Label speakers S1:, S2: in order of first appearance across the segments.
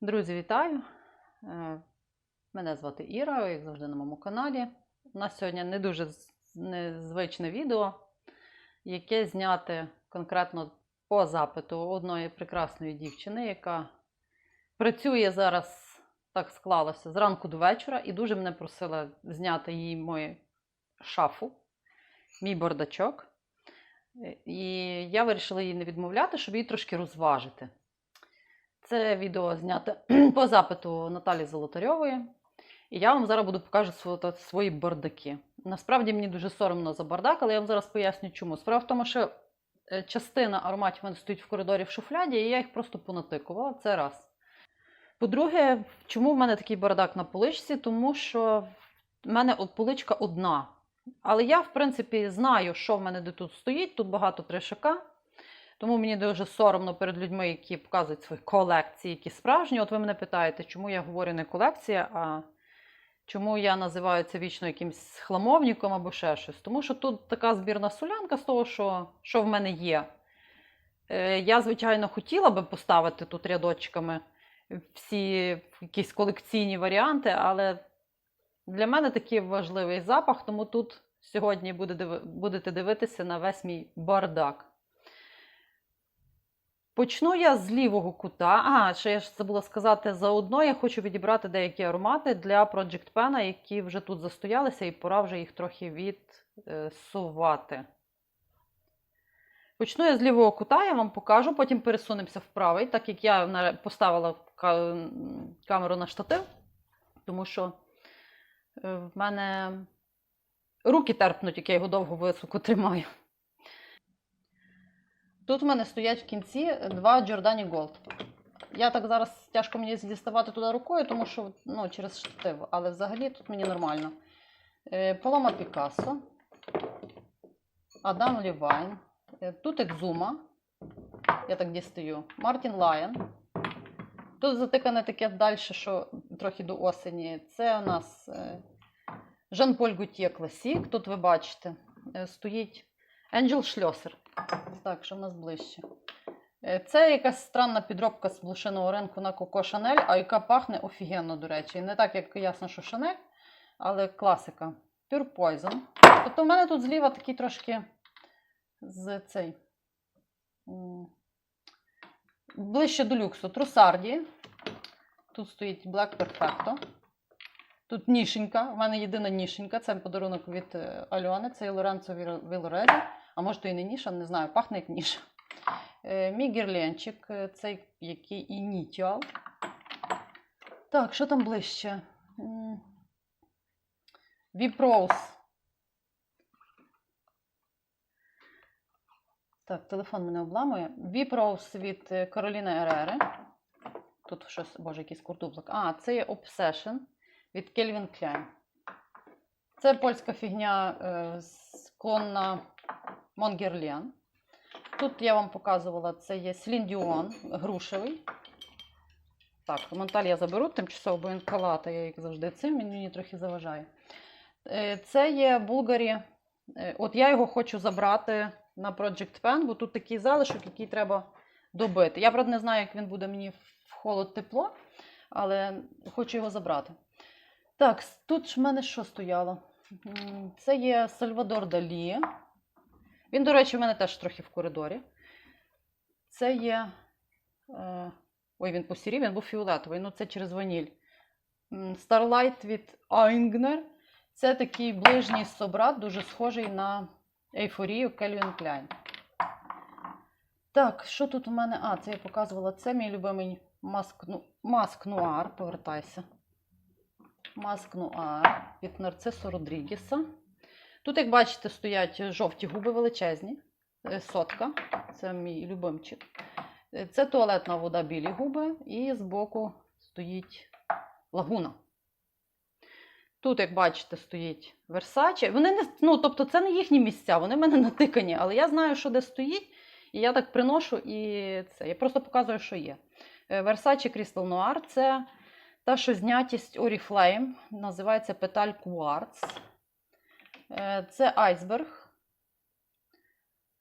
S1: Друзі, вітаю! Е, Мене звати Іра, як завжди на моєму каналі. У нас сьогодні не дуже незвичне відео, яке зняте конкретно по запиту одної прекрасної дівчини, яка працює зараз, так склалося, зранку до вечора, і дуже мене просила зняти їй мою шафу, мій бардачок. Е, І я вирішила їй не відмовляти, щоб її трошки розважити. Це відео знято по запиту Наталі Золотарьової. І я вам зараз буду та- свої бардаки. Насправді мені дуже соромно за бардак, але я вам зараз поясню чому. Справа в тому, що е, частина ароматів мене стоїть в коридорі в шуфляді, і я їх просто понатикувала. Це раз. По-друге, чому в мене такий бардак на поличці? Тому що в мене поличка одна. Але я, в принципі, знаю, що в мене де тут стоїть. Тут багато тришака. Тому мені дуже соромно перед людьми, які показують свої колекції, які справжні. От ви мене питаєте, чому я говорю не колекція, а чому я називаю це вічно якимсь хламовником або ще щось. Тому що тут така збірна солянка з того, що, що в мене є. Е, я, звичайно, хотіла би поставити тут рядочками всі якісь колекційні варіанти, але для мене такий важливий запах, тому тут сьогодні буде будете дивитися на весь мій бардак. Почну я з лівого кута. А, ще я ж забула сказати, заодно я хочу відібрати деякі аромати для Project Pen, які вже тут застоялися, і пора вже їх трохи відсувати. Почну я з лівого кута, я вам покажу, потім пересунемося в правий, так як я поставила камеру на штатив, тому що е, в мене руки терпнуть, як я його довго високо тримаю. Тут в мене стоять в кінці два Giordani Gold. Я так зараз тяжко мені діставати туди рукою, тому що ну, через штатив, але взагалі тут мені нормально. Е, Полома Пікассо, Адам Лівайн, е, тут Екзума, я так дістаю, Мартін Лайон. Тут затикане таке далі, що трохи до осені. Це у нас е, Жан-Поль Гутє Класік. Тут ви бачите, е, стоїть Angel Шльосер. Так, що в нас ближче. Е, Це якась странна підробка з блошиного ринку на Коко Шанель, а яка пахне офігенно, до речі. Не так, як ясно, що Шанель, але класика. Pure Poison. Тобто в мене тут зліва такий трошки з цей. Ближче до люксу. Трусарді. Тут стоїть Black Perfecto. Тут нішенька. У мене єдина нішенька. Це подарунок від е, Альони. Це Лоренцо Вілорезі. А може, то і не ніша, не знаю, пахне як ніша. Е, Мій гірленчик, е, цей який інітіал. Так, що там ближче? М, Віпроуз. Так, телефон мене обламує. Віпроуз від е, Кароліни Ерери. Тут щось, боже, якийсь куртублик. А, це є Obsession від Calvin Klein. Це польська фігня е, склонна Монгерлен. Тут я вам показувала, це є Dion, грушевий. Так, монталь я заберу тимчасово, бо він калатає, як завжди, цим він мені трохи заважає. Е, Це є Булгарі. Е, От я його хочу забрати на Project Pen, бо тут такий залишок, який треба добити. Я, правда, не знаю, як він буде мені в холод тепло, але хочу його забрати. Так, тут в мене що стояло? Це є Сальвадор Далі. Він, до речі, в мене теж трохи в коридорі. Це є. Е... Ой, він посірів, він був фіолетовий, ну це через ваніль. Starlight від Айнгнер. Це такий ближній собрат, дуже схожий на ейфорію Calvin Klein. Так, що тут у мене? А, це я показувала. Це мій любимий маск, ну, маск нуар. Повертайся. Маск нуар від Нарцисо Родрігеса. Тут, як бачите, стоять жовті губи величезні. Е, Сотка. Це мій любимчик. Е, Це туалетна вода білі губи, і збоку стоїть лагуна. Тут, як бачите, стоїть Versace. Вони не, ну, тобто це не їхні місця, вони в мене натикані, але я знаю, що де стоїть, і я так приношу і це. Я просто показую, що є. Е, Versace Crystal Noir це та, що знятість Oriflame, називається Petal Quartz. Е, Це айсберг.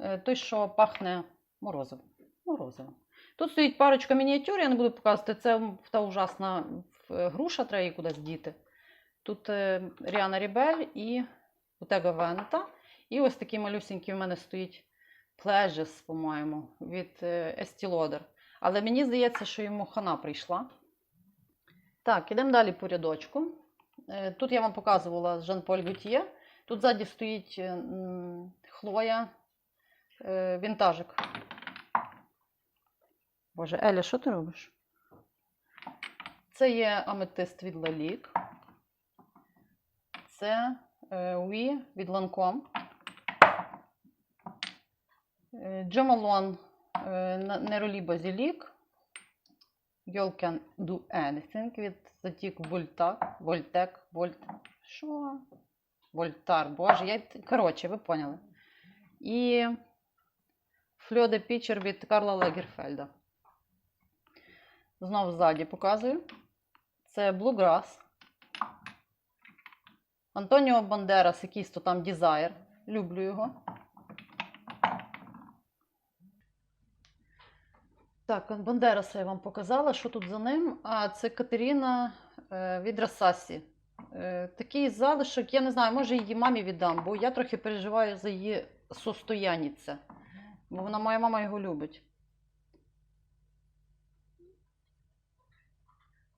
S1: Е, Той, що пахне морозивом. Морозивом. Тут стоїть парочка мініатюр, я не буду показувати. Це та ужасна е, груша, треба її кудись діти. Тут Ріана Рібель і Bottega Veneta. І ось такий малюсенький в мене стоїть Pleasures, по-моєму, від Estee Lauder. Але мені здається, що йому хана прийшла. Так, ідемо далі по рядочку. Тут я вам показувала Жан-Поль Гутьє. Тут ззаді стоїть е, Хлоя е, вінтажик. Боже, Еля, що ти робиш? Це є аметист від Лалік. Це е, Уі від Lancome. Джо Малон е, на- Неролі Базілік. Girl Can Do Anything від затік Вольтак. Вольтек. Вольт. Що? Вольтар. Боже, я... Коротше, ви поняли. І Фльоде Пічер від Карла Лагерфельда. Знову ззаді показую. Це Bluegrass. Антоніо Бандерас, якийсь то там дизайр. Люблю його. Так, Бандераса я вам показала, що тут за ним. А це Катерина е, від Расасі. Е, такий залишок, я не знаю, може її мамі віддам, бо я трохи переживаю за її состоянніце. Бо вона, моя мама його любить.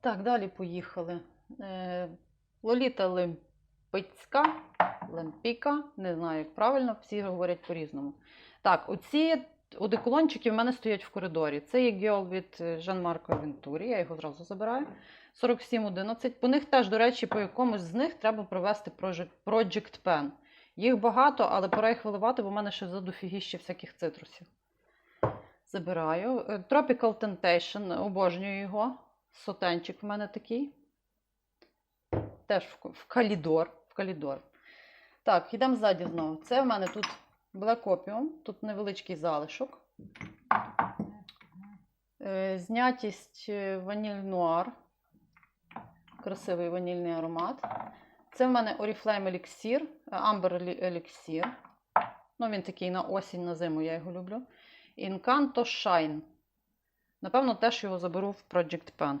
S1: Так, далі поїхали. Е, Лоліта Лемпицька, Лемпіка, не знаю, як правильно, всі говорять по-різному. Так, оці одеколончики в мене стоять в коридорі. Це є геол від Жан-Марко Авентурі, я його зразу забираю. 4711. По них теж, до речі, по якомусь з них треба провести Project, Pen. Їх багато, але пора їх виливати, бо в мене ще задофігіще всяких цитрусів. Забираю. Е, Tropical Temptation, обожнюю його. Сотенчик в мене такий. Теж в, в калідор. В калідор. Так, йдемо ззаді знову. Це в мене тут Black Opium, тут невеличкий залишок. Е, Знятість е, ваніль нуар. Красивий ванільний аромат. Це в мене Oriflame Elixir, Amber Eli- Elixir. Ну, він такий на осінь, на зиму, я його люблю. Incanto Shine. Напевно, теж його заберу в Project Pen.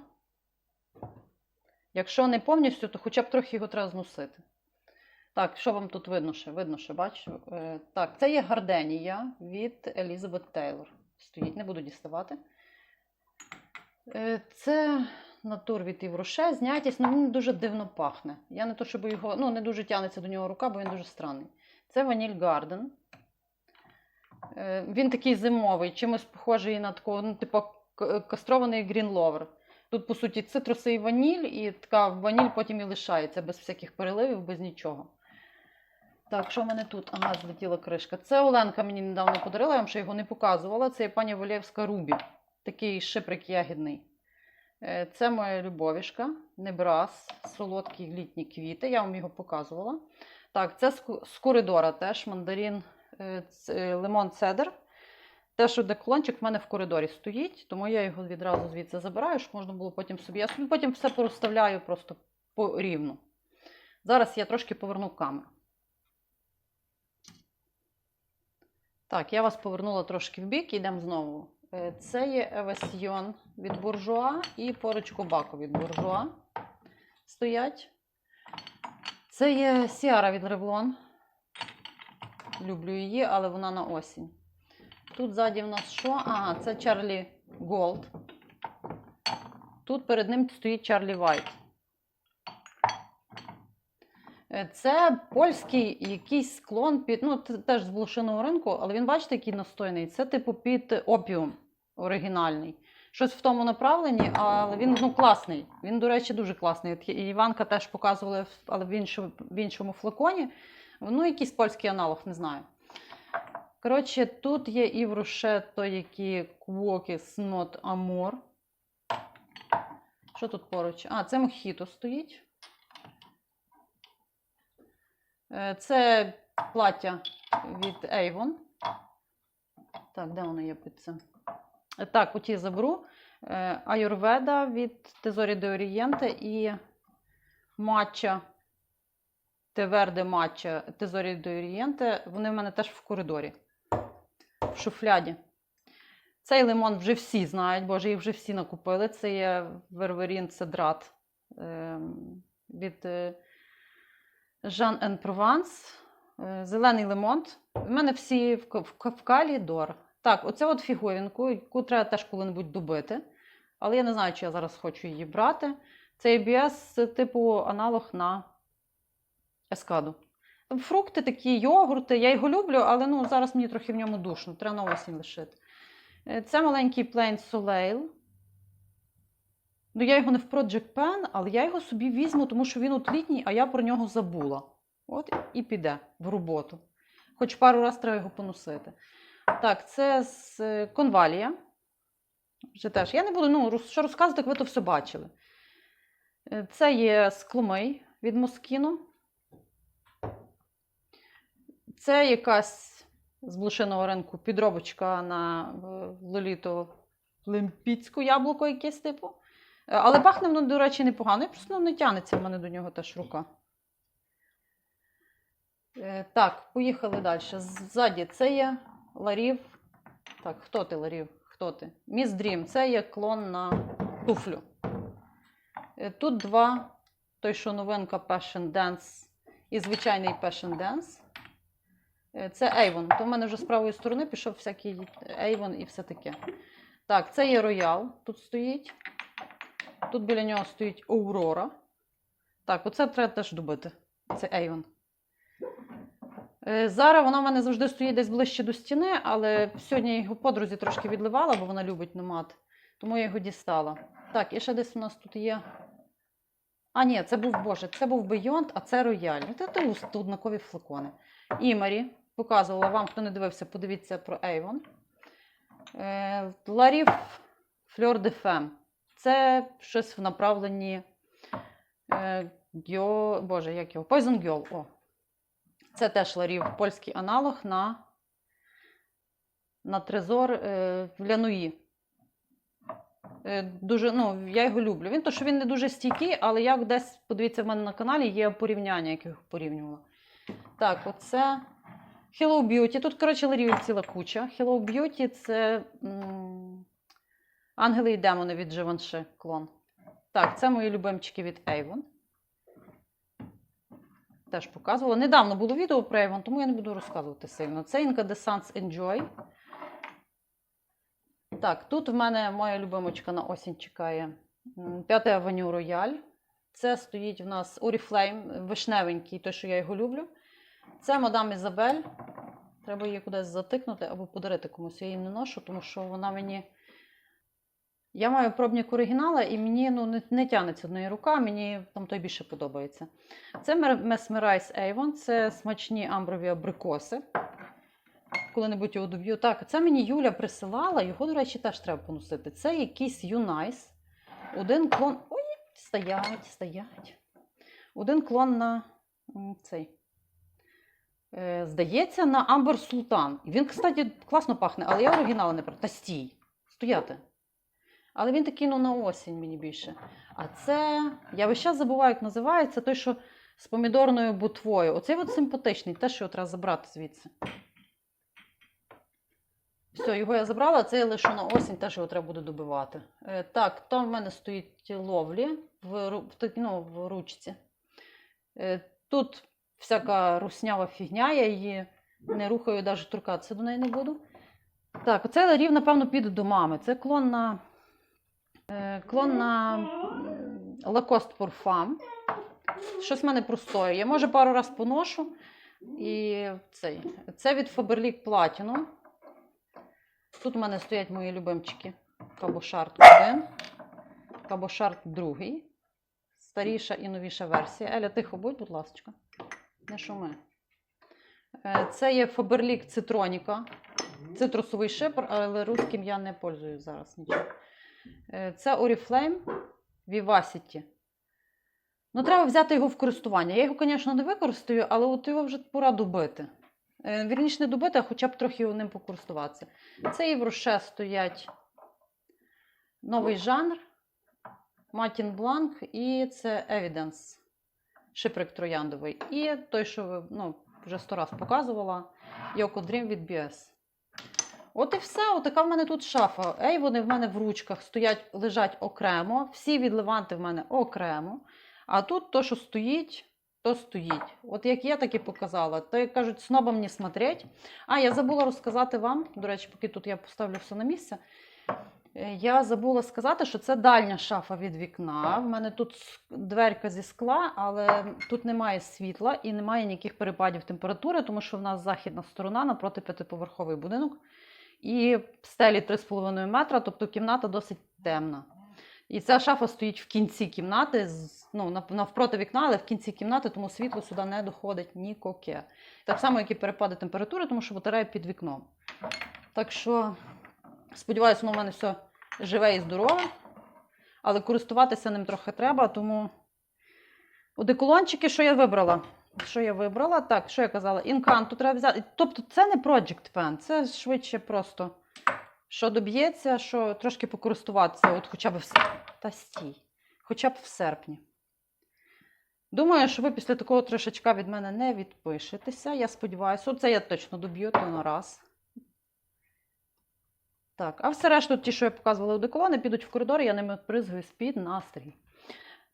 S1: Якщо не повністю, то хоча б трохи його треба зносити. Так, що вам тут видно ще? Видно ще, бачу. Е, так, це є гарденія від Елізабет Тейлор. Стоїть, не буду діставати. Е, це натур від Івроше, знятість, ну він дуже дивно пахне. Я не то, щоб його, ну, не дуже тягнеться до нього рука, бо він дуже странний. Це Ваніль Гарден. Е, він такий зимовий, чимось похожий на такого, ну, типу, кастрований Lover. Тут, по суті, цитруси і ваніль, і така ваніль потім і лишається без всяких переливів, без нічого. Так, що в мене тут? Ага, злетіла кришка. Це Оленка мені недавно подарила, я вам ще його не показувала. Це є пані Волєвська Рубі. Такий шиприк ягідний. Е, Це моя любовішка, Небрас, солодкі літні квіти. Я вам його показувала. Так, це з коридора теж мандарин, е, е, лимон цедр. Теж одеколончик в мене в коридорі стоїть, тому я його відразу звідси забираю, щоб можна було потім собі. Я собі потім все порозставляю просто порівну. Зараз я трошки поверну камеру. Так, я вас повернула трошки в бік, йдемо знову. Е, Це є Евесьйон від буржуа і поруч Кобако від буржуа стоять. Це є Сіара від Ревлон. Люблю її, але вона на осінь. Тут ззаді в нас що? Ага, це Чарлі Голд. Тут перед ним стоїть Чарлі Вайт. Е, Це польський якийсь склон під, ну, теж з блошиного ринку, але він, бачите, який настойний. Це типу під опіум оригінальний. Щось в тому направленні, але він ну, класний. Він, до речі, дуже класний. От Іванка теж показувала, але в іншому, в іншому флаконі. Ну, якийсь польський аналог, не знаю. Коротше, тут є і в рушето, які квокіс Not Amor. Що тут поруч? А, це мохіто стоїть. Е, Це плаття від Avon. Так, де воно є під цим? Е, Так, оті заберу. Е, Аюрведа від Тезорі де Орієнте і матча. Теверде матча Тезорі де Орієнте. Вони в мене теж в коридорі. В шуфляді. Цей лимон вже всі знають, боже, їх вже всі накупили. Це є верверін цедрат ем, від е, Jean en Provence. Е, Зелений лимон. У мене всі в, ка- в, ка- в калі дор. Так, оце от фіговінку, яку треба теж коли-небудь добити. Але я не знаю, чи я зараз хочу її брати. Це ABS типу аналог на ескаду. Фрукти такі, йогурти, я його люблю, але ну, зараз мені трохи в ньому душно, треба на осінь лишити. Е, Це маленький Plain Soleil. Ну, я його не в Project Pen, але я його собі візьму, тому що він от літній, а я про нього забула. От і піде в роботу. Хоч пару разів треба його поносити. Так, це з е, конвалія. Вже теж. Я не буду, ну, що розказувати, як ви то все бачили. Е, Це є скломий від Москіно. Це якась з блошиного ринку підробочка на е, лоліто лимпіцьку яблуко якесь типу. Е, Але пахне воно, до речі, непогано. І просто ну, не тягнеться в мене до нього теж рука. Е, Так, поїхали далі. Ззаді це є Ларів. Так, хто ти, Ларів? Хто ти? Міс Дрім. Це є клон на туфлю. Е, Тут два. Той, що новинка Passion Dance і звичайний Passion Dance. Це Avon. То в мене вже з правої сторони пішов всякий Avon і все таке. Так, це є Royal. Тут стоїть. Тут біля нього стоїть Aurora. Так, оце треба теж добити. Це Avon. Е, Зараз вона в мене завжди стоїть десь ближче до стіни, але сьогодні я його подрузі трошки відливала, бо вона любить номад. Тому я його дістала. Так, і ще десь у нас тут є. А, ні, це був Боже, це був Beyond, а це. Ну, Це тут однакові флакони. Імарі. Показувала вам, хто не дивився, подивіться про Avon. Е, Ларів Fleur de Femme. Це щось в направленні е, Гьо... Боже, як його? Poison Girl. О. Це теж ларів польський аналог на, на трезор е, Лянуї. Е, дуже, ну, я його люблю. Він то, що він не дуже стійкий, але як десь, подивіться, в мене на каналі є порівняння, як я його порівнювала. Так, оце Hello Beauty. Тут, коротше, ларів ціла куча. Hello Beauty це м, ангели і демони від Givenchy клон. Так, це мої любимчики від Avon. Теж показувала. Недавно було відео про Avon, тому я не буду розказувати сильно. Це Incandescence Enjoy. Так, тут в мене моя любимочка на осінь чекає. М, П'ятий Авеню Рояль. Це стоїть в нас Oriflame, вишневенький, той, що я його люблю. Це мадам Ізабель. Треба її кудись затикнути або подарити комусь. Я її не ношу, тому що вона мені. Я маю пробник оригінала, і мені ну, не, не тягнеться одної рука, мені там той більше подобається. Це Mer- Mesmerize Avon, це смачні амброві абрикоси. Коли-небудь його доб'ю. Так, це мені Юля присилала, його, до речі, теж треба поносити. Це якийсь Юнайс. Один клон. Ой, стоять, стоять. Один клон на цей. Е, Здається, на Амбер Султан. Він, кстати, класно пахне, але я оригінали не про. Та стій. Стояти. Але він такий ну, на осінь мені більше. А це. Я весь час забуваю, як називається, той, що з помідорною бутвою. Оцей от симпатичний, те, що треба забрати звідси. Все, його я забрала, це я лишу на осінь, теж його треба буде добивати. Е, так, там в мене стоїть ловлі в, в, ну, в ручці. Е, тут всяка руснява фігня, я її не рухаю, навіть торкатися до неї не буду. Так, оцей ларів, напевно, піде до мами. Це клон на, клон на Lacoste Parfum. Щось в мене простоє. Я може пару раз поношу. І цей. Це від Faberlic Platinum. Тут у мене стоять мої любимчики. Кабошарт 1, Кабошарт 2. Старіша і новіша версія. Еля, тихо будь, будь ласка. Не шуми. Е, Це є Faberlic Citronica. Цитрусовий шипр, але русським я не пользуюсь зараз нічого. Е, Це Oriflame Vivacity. Ну, треба взяти його в користування. Я його, звісно, не використаю, але от його вже пора добити. Е, Вірніше не добити, а хоча б трохи ним покористуватися. Це і в Роше стоять новий жанр, Матін Бланк, і це Evidence, шиприк трояндовий. І той, що ви ну, вже сто раз показувала, Yoko Dream від BS. От і все, отака в мене тут шафа. Ей, вони в мене в ручках стоять, лежать окремо. Всі відливанти в мене окремо. А тут то, що стоїть, то стоїть. От як я так і показала. То, як кажуть, снобам не смотреть. А, я забула розказати вам, до речі, поки тут я поставлю все на місце. Е, Я забула сказати, що це дальня шафа від вікна. В мене тут дверка зі скла, але тут немає світла і немає ніяких перепадів температури, тому що в нас західна сторона напроти п'ятиповерховий будинок. І стелі 3,5 метра, тобто кімната досить темна. І ця шафа стоїть в кінці кімнати, ну, навпроти вікна, але в кінці кімнати, тому світло сюди не доходить нікоке. Так само, як і перепади температури, тому що батарея під вікном. Так що, сподіваюся, воно в мене все живе і здорове, але користуватися ним трохи треба, тому одеколончики, що я вибрала? Що я вибрала? Так, що я казала? Інканту треба взяти. Тобто це не Project Pen, це швидше просто що доб'ється, що трошки покористуватися, от хоча б в серпні. Та стій, хоча б в серпні. Думаю, що ви після такого трошечка від мене не відпишетеся. Я сподіваюся, оце я точно доб'ю, то на раз. Так, а все решту, ті, що я показувала у деколони, підуть в коридор, я ними призгую під настрій.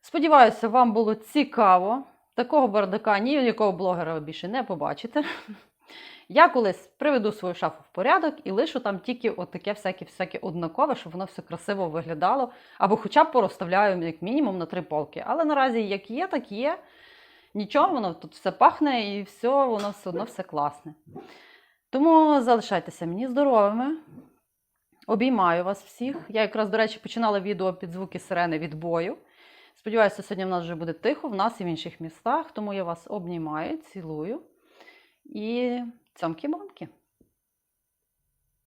S1: Сподіваюся, вам було цікаво. Такого бардака ні якого блогера ви більше не побачите. Я колись приведу свою шафу в порядок і лишу там тільки таке всяке, всяке однакове, щоб воно все красиво виглядало. Або хоча б порозставляю як мінімум на три полки. Але наразі як є, так є. Нічого, воно тут все пахне і все, воно все одно все класне. Тому залишайтеся мені здоровими. Обіймаю вас всіх. Я якраз, до речі, починала відео під звуки сирени від бою. Сподіваюся, сьогодні в нас вже буде тихо, в нас і в інших містах. Тому я вас обнімаю, цілую. І цьомки-мамки.